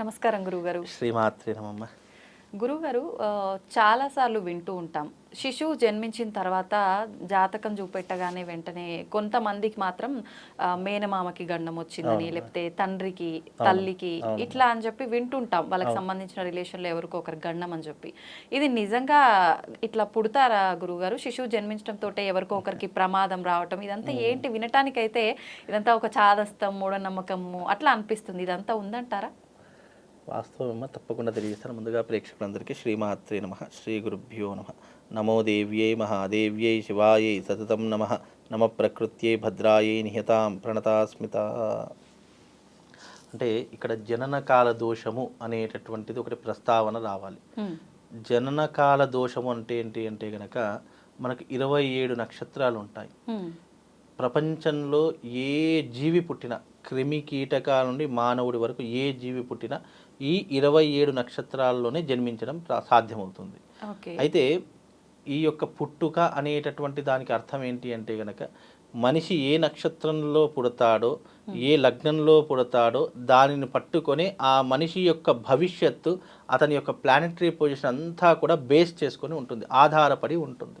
నమస్కారం గురుగారు శ్రీమాత్రి నమమ్మ గురుగారు చాలాసార్లు వింటూ ఉంటాం. శిశువు జన్మించిన తర్వాత జాతకం చూపెట్టగానే వెంటనే కొంతమందికి మాత్రం మేనమామకి గండం వచ్చిందని లేకపోతే తండ్రికి తల్లికి ఇట్లా అని చెప్పి వింటుంటాం. వాళ్ళకి సంబంధించిన రిలేషన్లో ఎవరికో ఒకరికి గండం అని చెప్పి. ఇది నిజంగా ఇట్లా పుడతారా గురుగారు శిశువు జన్మించడంతో ఎవరికో ఒకరికి ప్రమాదం రావటం ఇదంతా ఏంటి? వినటానికైతే ఇదంతా ఒక చాదస్తం మూఢనమ్మకము అట్లా అనిపిస్తుంది. ఇదంతా ఉందంటారా? వాస్తవమ్మ తప్పకుండా తెలియజేస్తాను. ముందుగా ప్రేక్షకులందరికీ శ్రీమాత్రే నమ. శ్రీ గురుభ్యో నమ. నమో దేవ్యై మహాదేవ్యై శివాయై సతతం నమ. నమ ప్రకృత్యై భద్రాయై నిహతాం ప్రణతాస్మిత. అంటే ఇక్కడ జననకాల దోషము అనేటటువంటిది ఒకటి ప్రస్తావన రావాలి. హ్మ్. జననకాల దోషము అంటే ఏంటి అంటే గనక మనకు ఇరవై ఏడు నక్షత్రాలు ఉంటాయి. ప్రపంచంలో ఏ జీవి పుట్టినా క్రిమి కీటకాల నుండి మానవుడి వరకు ఏ జీవి పుట్టినా ఈ ఇరవై ఏడు నక్షత్రాల్లోనే జన్మించడం సాధ్యమవుతుంది. అయితే ఈ యొక్క పుట్టుక అనేటటువంటి దానికి అర్థం ఏంటి అంటే గనక మనిషి ఏ నక్షత్రంలో పుడతాడో ఏ లగ్నంలో పుడతాడో దానిని పట్టుకొని ఆ మనిషి యొక్క భవిష్యత్తు అతని యొక్క ప్లానెటరీ పొజిషన్ అంతా కూడా బేస్ చేసుకొని ఉంటుంది ఆధారపడి ఉంటుంది.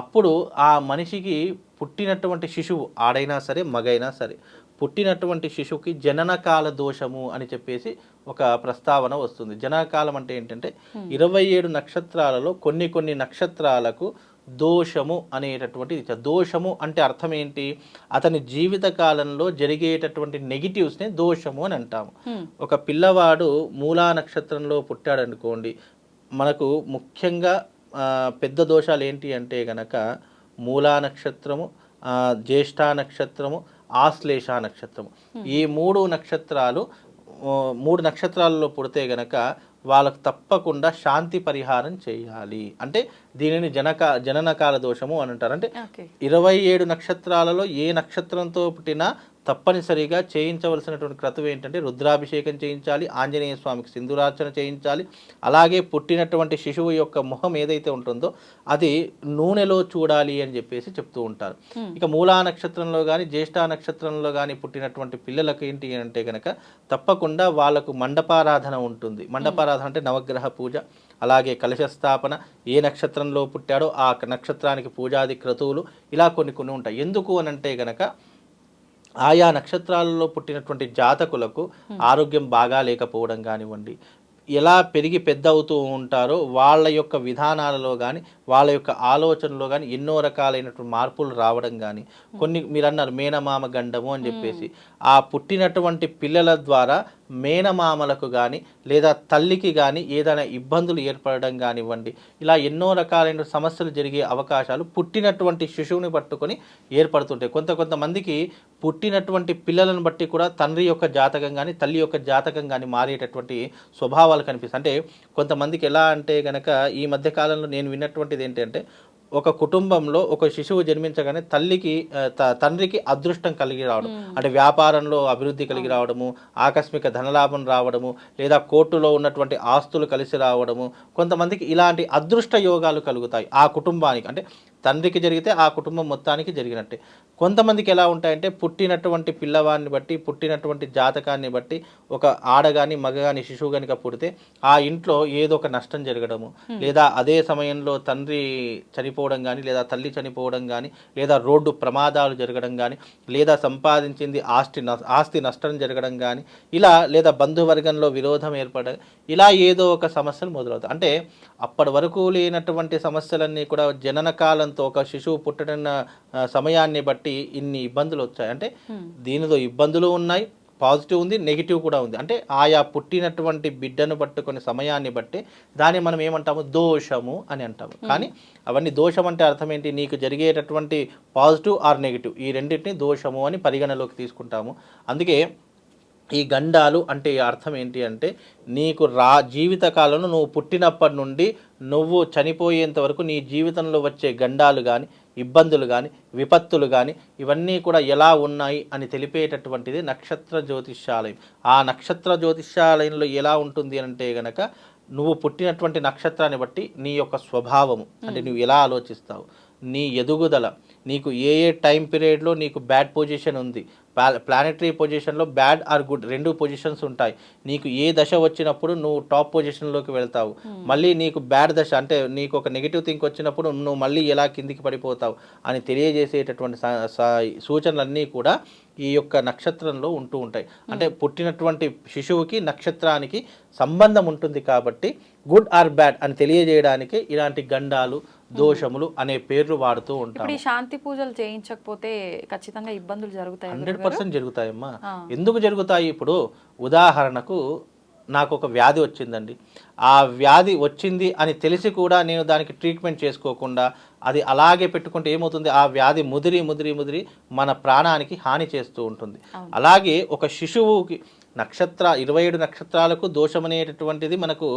అప్పుడు ఆ మనిషికి పుట్టినటువంటి శిశువు ఆడైనా సరే మగైనా సరే పుట్టినటువంటి శిశువుకి జననకాల దోషము అని చెప్పేసి ఒక ప్రస్తావన వస్తుంది. జననకాలం అంటే ఏంటంటే ఇరవై ఏడు నక్షత్రాలలో కొన్ని కొన్ని నక్షత్రాలకు దోషము అనేటటువంటిది ఇచ్చా- దోషము అంటే అర్థం ఏంటి? అతని జీవిత కాలంలో జరిగేటటువంటి నెగిటివ్స్ని దోషము అని అంటాము. ఒక పిల్లవాడు మూలా నక్షత్రంలో పుట్టాడు అనుకోండి మనకు ముఖ్యంగా పెద్ద దోషాలు ఏంటి అంటే గనక మూలా నక్షత్రము జ్యేష్ఠ నక్షత్రము ఆశ్లేష నక్షత్రము. ఈ మూడు నక్షత్రాలు మూడు నక్షత్రాలలో పుడితే గనక వాళ్ళకు తప్పకుండా శాంతి పరిహారం చేయాలి. అంటే దీనిని జనక జననకాల దోషము అని అంటారు. అంటే ఇరవై ఏడు నక్షత్రాలలో ఏ నక్షత్రంతో పుట్టినా తప్పనిసరిగా చేయించవలసినటువంటి క్రతువు ఏంటంటే రుద్రాభిషేకం చేయించాలి ఆంజనేయ స్వామికి సింధురార్చన చేయించాలి అలాగే పుట్టినటువంటి శిశువు యొక్క ముఖం ఏదైతే ఉంటుందో అది నూనెలో చూడాలి అని చెప్పేసి చెప్తూ ఉంటారు. ఇక మూలా నక్షత్రంలో కానీ జ్యేష్ఠ నక్షత్రంలో కానీ పుట్టినటువంటి పిల్లలకు ఏంటి అంటే కనుక తప్పకుండా వాళ్ళకు మండపారాధన ఉంటుంది. మండపారాధన అంటే నవగ్రహ పూజ అలాగే కలశ స్థాపన ఏ నక్షత్రంలో పుట్టాడో ఆ నక్షత్రానికి పూజాది క్రతువులు ఇలా కొన్ని కొన్ని ఉంటాయి. ఎందుకు అని అంటే గనక ఆయా నక్షత్రాలలో పుట్టినటువంటి జాతకులకు ఆరోగ్యం బాగా లేకపోవడం కానివ్వండి ఎలా పెరిగి పెద్ద అవుతూ ఉంటారో వాళ్ళ యొక్క విధానాలలో కానీ వాళ్ళ యొక్క ఆలోచనలో కానీ ఎన్నో రకాలైనటువంటి మార్పులు రావడం కానీ కొన్ని మీరు అన్నారు మేనమామ గండము అని చెప్పేసి ఆ పుట్టినటువంటి పిల్లల ద్వారా మేనమామలకు కానీ లేదా తల్లికి కానీ ఏదైనా ఇబ్బందులు ఏర్పడడం కానివ్వండి ఇలా ఎన్నో రకాలైన సమస్యలు జరిగే అవకాశాలు పుట్టినటువంటి శిశువుని పట్టుకొని ఏర్పడుతుంటాయి. కొంత కొంతమందికి పుట్టినటువంటి పిల్లలను బట్టి కూడా తండ్రి యొక్క జాతకం కానీ తల్లి యొక్క జాతకం కానీ మారేటటువంటి స్వభావాలు కనిపిస్తాయి. అంటే కొంతమందికి ఎలా అంటే గనక ఈ మధ్యకాలంలో నేను విన్నటువంటి విన్నటువంటిది ఏంటంటే ఒక కుటుంబంలో ఒక శిశువు జన్మించగానే తల్లికి తండ్రికి అదృష్టం కలిగి రావడం. అంటే వ్యాపారంలో అభివృద్ధి కలిగి రావడము ఆకస్మిక ధనలాభం రావడము లేదా కోర్టులో ఉన్నటువంటి ఆస్తులు కలిసి రావడము కొంతమందికి ఇలాంటి అదృష్ట యోగాలు కలుగుతాయి ఆ కుటుంబానికి. అంటే తండ్రికి జరిగితే ఆ కుటుంబం మొత్తానికి జరిగినట్టే. కొంతమందికి ఎలా ఉంటాయంటే పుట్టినటువంటి పిల్లవాడిని బట్టి పుట్టినటువంటి జాతకాన్ని బట్టి ఒక ఆడ కానీ మగ కానీ శిశువు కనుక పుడితే ఆ ఇంట్లో ఏదో ఒక నష్టం జరగడము. లేదా అదే సమయంలో తండ్రి చనిపోవడం కానీ లేదా తల్లి చనిపోవడం కానీ లేదా రోడ్డు ప్రమాదాలు జరగడం కానీ లేదా సంపాదించింది ఆస్తి ఆస్తి నష్టం జరగడం కానీ ఇలా లేదా బంధువర్గంలో విరోధం ఏర్పడడం ఇలా ఏదో ఒక సమస్యలు మొదలవుతాయి. అంటే అప్పటి వరకు లేనటువంటి సమస్యలన్నీ కూడా జనన కాలంతో ఒక శిశువు పుట్టిన ఆ, సమయాన్ని బట్టి ఇన్ని ఇబ్బందులు వచ్చాయి. అంటే దీనిలో ఇబ్బందులు ఉన్నాయి పాజిటివ్ ఉంది నెగిటివ్ కూడా ఉంది. అంటే ఆయా పుట్టినటువంటి బిడ్డను పట్టుకునే సమయాన్ని బట్టి దాన్ని మనం ఏమంటాము? దోషము అని అంటాము. కానీ అవన్నీ దోషం అంటే అర్థం ఏంటి? నీకు జరిగేటటువంటి పాజిటివ్ ఆర్ నెగిటివ్? ఈ రెండింటిని దోషము అని పరిగణలోకి తీసుకుంటాము. అందుకే ఈ గండాలు అంటే అర్థం ఏంటి అంటే నీకు రా జీవితకాలంలో నువ్వు పుట్టినప్పటి నుండి నువ్వు చనిపోయేంత వరకు నీ జీవితంలో వచ్చే గండాలు కానీ ఇబ్బందులు కానీ విపత్తులు కానీ ఇవన్నీ కూడా ఎలా ఉన్నాయి అని తెలిపేటటువంటిది నక్షత్ర జ్యోతిష్యాలయం. ఆ నక్షత్ర జ్యోతిష్యాలయంలో ఎలా ఉంటుంది అంటే గనక నువ్వు పుట్టినటువంటి నక్షత్రాన్ని బట్టి నీ యొక్క స్వభావము అంటే నువ్వు ఎలా ఆలోచిస్తావు నీ ఎదుగుదల నీకు ఏ ఏ టైం పీరియడ్లో నీకు బ్యాడ్ పొజిషన్ ఉంది. ప్లానెటరీ పొజిషన్లో బ్యాడ్ ఆర్ గుడ్ రెండు పొజిషన్స్ ఉంటాయి. నీకు ఏ దశ వచ్చినప్పుడు నువ్వు టాప్ పొజిషన్లోకి వెళ్తావు. మళ్ళీ నీకు బ్యాడ్ దశ అంటే నీకు ఒక నెగిటివ్ థింక్ వచ్చినప్పుడు నువ్వు మళ్ళీ ఎలా కిందికి పడిపోతావు అని తెలియజేసేటటువంటి సూచనలన్నీ కూడా ఈ యొక్క నక్షత్రంలో ఉంటూ ఉంటాయి. అంటే పుట్టినటువంటి శిశువుకి నక్షత్రానికి సంబంధం ఉంటుంది కాబట్టి గుడ్ ఆర్ బ్యాడ్ అని తెలియజేయడానికి ఇలాంటి గండాలు దోషములు అనే పేర్లు వాడుతూ ఉంటాం ఇప్పుడు ఈ శాంతి పూజలు చేయించకపోతే ఖచ్చితంగా ఇబ్బందులు జరుగుతాయి హండ్రెడ్ పర్సెంట్ జరుగుతాయమ్మా. ఎందుకు జరుగుతాయి? ఇప్పుడు ఉదాహరణకు నాకు ఒక వ్యాధి వచ్చిందండి. ఆ వ్యాధి వచ్చింది అని తెలిసి కూడా నేను దానికి ట్రీట్మెంట్ చేసుకోకుండా అది అలాగే పెట్టుకుంటే ఏమవుతుంది? ఆ వ్యాధి ముదిరి ముదిరి ముదిరి మన ప్రాణానికి హాని చేస్తూ ఉంటుంది. అలాగే ఒక శిశువుకి నక్షత్ర ఇరవై ఏడు నక్షత్రాలకు దోషం అనేటటువంటిది మనకు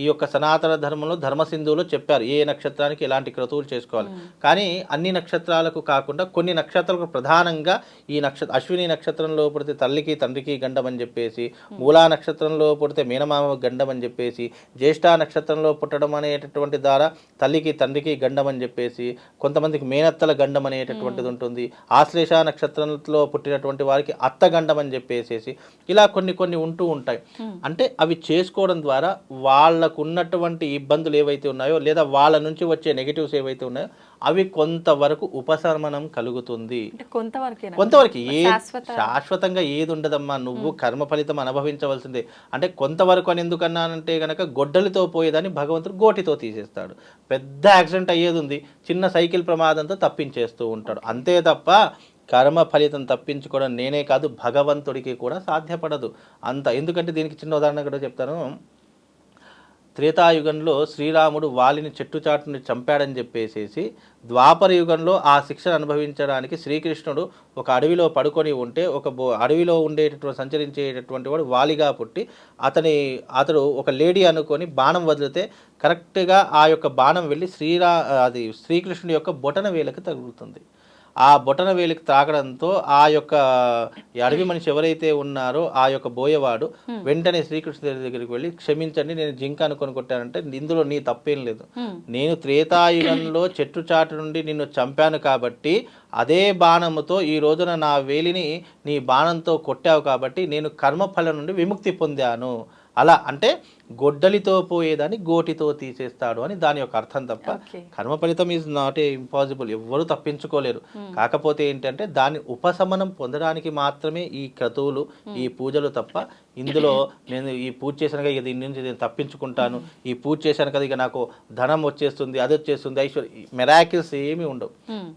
ఈ యొక్క సనాతన ధర్మంలో ధర్మసింధువులో చెప్పారు. ఏ నక్షత్రానికి ఎలాంటి క్రతువులు చేసుకోవాలి? కానీ అన్ని నక్షత్రాలకు కాకుండా కొన్ని నక్షత్రాలకు ప్రధానంగా ఈ నక్షత్ర అశ్విని నక్షత్రంలో పుడితే తల్లికి తండ్రికి గండం అని చెప్పేసి మూలా నక్షత్రంలో పుడితే మేనమామ గండం అని చెప్పేసి జ్యేష్ఠ నక్షత్రంలో పుట్టడం అనేటటువంటి ద్వారా తల్లికి తండ్రికి గండం అని చెప్పేసి కొంతమందికి మేనత్తల గండం అనేటటువంటిది ఉంటుంది. ఆశ్లేష నక్షత్రంలో పుట్టినటువంటి వారికి అత్త గండం అని చెప్పేసేసి ఇలా కొన్ని కొన్ని ఉంటూ ఉంటాయి. అంటే అవి చేసుకోవడం ద్వారా వాళ్ళకు ఉన్నటువంటి ఇబ్బందులు ఏవైతే ఉన్నాయో లేదా వాళ్ళ నుంచి వచ్చే నెగిటివ్స్ ఏవైతే ఉన్నాయో అవి కొంతవరకు ఉపశమనం కలుగుతుంది. అంటే కొంతవరకేనా? కొంతవరకు ఏ శాశ్వత శాశ్వతంగా ఏది ఉండదమ్మా నువ్వు కర్మ ఫలితం అనుభవించవలసిందే. అంటే కొంతవరకు అని ఎందుకన్నానంటే గనక గొడ్డలితో పోయేదాన్ని భగవంతుడు గోటితో తీసేస్తాడు. పెద్ద యాక్సిడెంట్ అయ్యేది ఉంది చిన్న సైకిల్ ప్రమాదంతో తప్పించేస్తూ ఉంటాడు. అంతే తప్ప కర్మ ఫలితం తప్పించుకోవడం నేనే కాదు భగవంతుడికి కూడా సాధ్యపడదు. అంత ఎందుకంటే దీనికి చిన్న ఉదాహరణ కూడా చెప్తాను. త్రేతాయుగంలో శ్రీరాముడు వాలిని చెట్టు చాటుని చంపాడని చెప్పేసేసి ద్వాపర యుగంలో ఆ శిక్షను అనుభవించడానికి శ్రీకృష్ణుడు ఒక అడవిలో పడుకొని ఉంటే ఒక బో అడవిలో ఉండేటటువంటి సంచరించేటటువంటి వాడు వాలిగా పుట్టి అతని అతడు ఒక లేడీ అనుకొని బాణం వదిలితే కరెక్ట్గా ఆ యొక్క బాణం వెళ్ళి శ్రీరా అది శ్రీకృష్ణుడి యొక్క బొటన వేలకు తగులుతుంది. ఆ బొటన వేలికి తాకడంతో ఆ యొక్క అడవి మనిషి ఎవరైతే ఉన్నారో ఆ యొక్క బోయవాడు వెంటనే శ్రీకృష్ణుడి దగ్గరికి వెళ్ళి క్షమించండి నేను జింక అనుకొని కొట్టానంటే ఇందులో నీ తప్పేం లేదు. హ్మ్. నేను త్రేతాయుగంలో చెట్టు చాటు నుండి నిన్ను చంపాను కాబట్టి అదే బాణముతో ఈ రోజున నా వేలిని నీ బాణంతో కొట్టావు కాబట్టి నేను కర్మఫలం నుండి విముక్తి పొందాను. అలా అంటే గొడ్డలితో పోయేదాన్ని గోటితో తీసేస్తాడు అని దాని యొక్క అర్థం తప్ప కర్మ ఫలితం ఈజ్ నాట్ ఏ ఇంపాసిబుల్ ఎవ్వరూ తప్పించుకోలేరు. కాకపోతే ఏంటంటే దాన్ని ఉపశమనం పొందడానికి మాత్రమే ఈ క్రతువులు ఈ పూజలు తప్ప ఇందులో నేను ఈ పూజ చేశాను కదా దీని నుంచి నేను తప్పించుకుంటాను. ఈ పూజ చేశాను కదా ఇక నాకు ధనం వచ్చేస్తుంది అది వచ్చేస్తుంది ఐశ్వర్య మెరాకిల్స్ ఏమీ ఉండవు.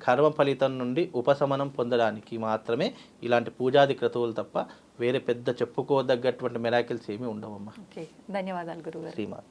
కర్మ ఫలితం నుండి ఉపశమనం పొందడానికి మాత్రమే ఇలాంటి పూజాది క్రతువులు తప్ప వేరే పెద్ద చెప్పుకోదగ్గటువంటి మెరాకిల్స్ ఏమీ ఉండవమ్మా. ఓకే ధన్యవాదాలు గురుగారు. శ్రీమాత